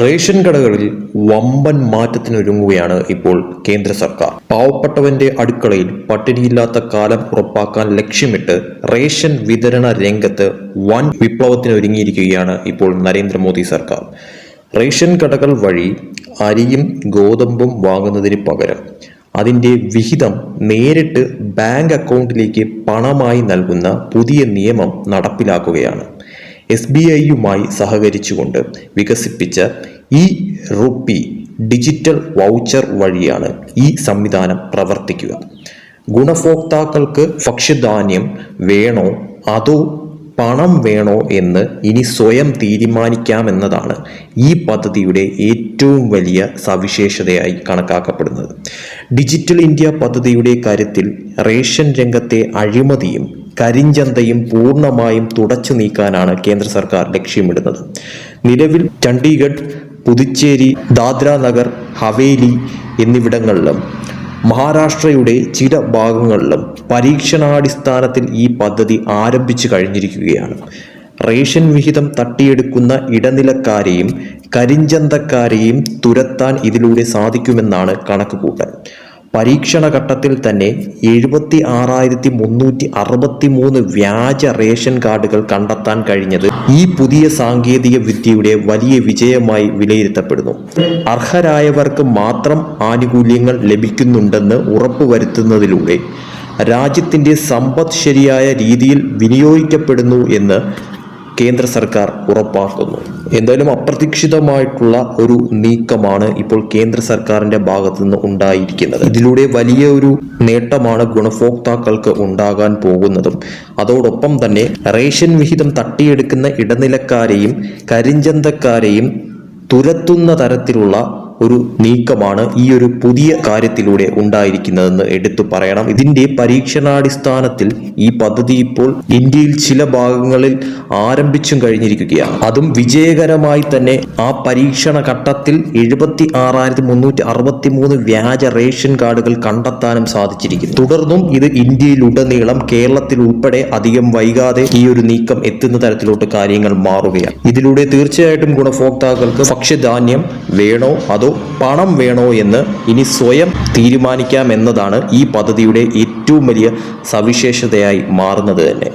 Ration കടകളിൽ വമ്പൻ മാറ്റത്തിനൊരുങ്ങുകയാണ് ഇപ്പോൾ കേന്ദ്ര സർക്കാർ. പാവപ്പെട്ടവന്റെ അടുക്കളയിൽ പട്ടിണിയില്ലാത്ത കാലം ഉറപ്പാക്കാൻ ലക്ഷ്യമിട്ട് റേഷൻ വിതരണ രംഗത്ത് വൻ വിപ്ലവത്തിനൊരുങ്ങിയിരിക്കുകയാണ് ഇപ്പോൾ നരേന്ദ്രമോദി സർക്കാർ. റേഷൻ കടകൾ വഴി അരിയും ഗോതമ്പും വാങ്ങുന്നതിന് പകരം അതിന്റെ വിഹിതം നേരിട്ട് ബാങ്ക് അക്കൗണ്ടിലേക്ക് പണമായി നൽകുന്ന പുതിയ നിയമം നടപ്പിലാക്കുകയാണ്. എസ് ബി ഐയുമായി സഹകരിച്ചുകൊണ്ട് വികസിപ്പിച്ച ഇ റുപ്പി ഡിജിറ്റൽ വൗച്ചർ വഴിയാണ് ഈ സംവിധാനം പ്രവർത്തിക്കുക. ഗുണഭോക്താക്കൾക്ക് ഭക്ഷ്യധാന്യം വേണോ അതോ പണം വേണോ എന്ന് ഇനി സ്വയം തീരുമാനിക്കാമെന്നതാണ് ഈ പദ്ധതിയുടെ ഏറ്റവും വലിയ സവിശേഷതയായി കണക്കാക്കപ്പെടുന്നത്. ഡിജിറ്റൽ ഇന്ത്യ പദ്ധതിയുടെ കാര്യത്തിൽ റേഷൻ രംഗത്തെ അഴിമതിയും കരിഞ്ചന്തയും പൂർണമായും തുടച്ചു നീക്കാനാണ് കേന്ദ്ര സർക്കാർ ലക്ഷ്യമിടുന്നത്. നിലവിൽ ചണ്ഡീഗഡ് പുതുച്ചേരി ദാദ്ര നഗർ ഹവേലി എന്നിവിടങ്ങളിലും മഹാരാഷ്ട്രയുടെ ചില ഭാഗങ്ങളിലും പരീക്ഷണാടിസ്ഥാനത്തിൽ ഈ പദ്ധതി ആരംഭിച്ചു കഴിഞ്ഞിരിക്കുകയാണ്. റേഷൻ വിഹിതം തട്ടിയെടുക്കുന്ന ഇടനിലക്കാരെയും കരിഞ്ചന്തക്കാരെയും തുരത്താൻ ഇതിലൂടെ സാധിക്കുമെന്നാണ് കണക്കുകൂട്ടൽ. പരീക്ഷണ ഘട്ടത്തിൽ തന്നെ എഴുപത്തി ആറായിരത്തി മുന്നൂറ്റി അറുപത്തി മൂന്ന് വ്യാജ റേഷൻ കാർഡുകൾ കണ്ടെത്താൻ കഴിഞ്ഞത് ഈ പുതിയ സാങ്കേതിക വിദ്യയുടെ വലിയ വിജയമായി വിലയിരുത്തപ്പെടുന്നു. അർഹരായവർക്ക് മാത്രം ആനുകൂല്യങ്ങൾ ലഭിക്കുന്നുണ്ടെന്ന് ഉറപ്പുവരുത്തുന്നതിലൂടെ രാജ്യത്തിന്റെ സമ്പദ് ശരിയായ രീതിയിൽ വിനിയോഗിക്കപ്പെടുന്നു എന്ന് കേന്ദ്ര സർക്കാർ ഉറപ്പാക്കുന്നു. എന്തായാലും അപ്രതീക്ഷിതമായിട്ടുള്ള ഒരു നീക്കമാണ് ഇപ്പോൾ കേന്ദ്ര സർക്കാരിന്റെ ഭാഗത്തു നിന്ന് ഉണ്ടായിരിക്കുന്നത്. ഇതിലൂടെ വലിയ ഒരു നേട്ടമാണ് ഗുണഭോക്താക്കൾക്ക് ഉണ്ടാകാൻ പോകുന്നതും. അതോടൊപ്പം തന്നെ റേഷൻ വിഹിതം തട്ടിയെടുക്കുന്ന ഇടനിലക്കാരെയും കരിഞ്ചന്തക്കാരെയും തുരത്തുന്ന തരത്തിലുള്ള ഒരു നീക്കമാണ് ഈ ഒരു പുതിയ കാര്യത്തിലൂടെ ഉണ്ടായിരിക്കുന്നതെന്ന് എടുത്തു പറയണം. ഇതിന്റെ പരീക്ഷണാടിസ്ഥാനത്തിൽ ഈ പദ്ധതി ഇപ്പോൾ ഇന്ത്യയിൽ ചില ഭാഗങ്ങളിൽ ആരംഭിച്ചും കഴിഞ്ഞിരിക്കുകയാണ്. അതും വിജയകരമായി തന്നെ ആ പരീക്ഷണ ഘട്ടത്തിൽ എഴുപത്തി ആറായിരത്തി മുന്നൂറ്റി അറുപത്തി മൂന്ന് വ്യാജ റേഷൻ കാർഡുകൾ കണ്ടെത്താനും സാധിച്ചിരിക്കുന്നു. തുടർന്നും ഇത് ഇന്ത്യയിലുടനീളം കേരളത്തിൽ ഉൾപ്പെടെ അധികം വൈകാതെ ഈ ഒരു നീക്കം എത്തുന്ന തരത്തിലോട്ട് കാര്യങ്ങൾ മാറുകയാണ്. ഇതിലൂടെ തീർച്ചയായിട്ടും ഗുണഭോക്താക്കൾക്ക് ഭക്ഷ്യധാന്യം വേണോ അതോ പണം വേണോ എന്ന് ഇനി സ്വയം തീരുമാനിക്കാം എന്നതാണ് ഈ പദ്ധതിയുടെ ഏറ്റവും വലിയ സവിശേഷതയായി മാറുന്നത് തന്നെ.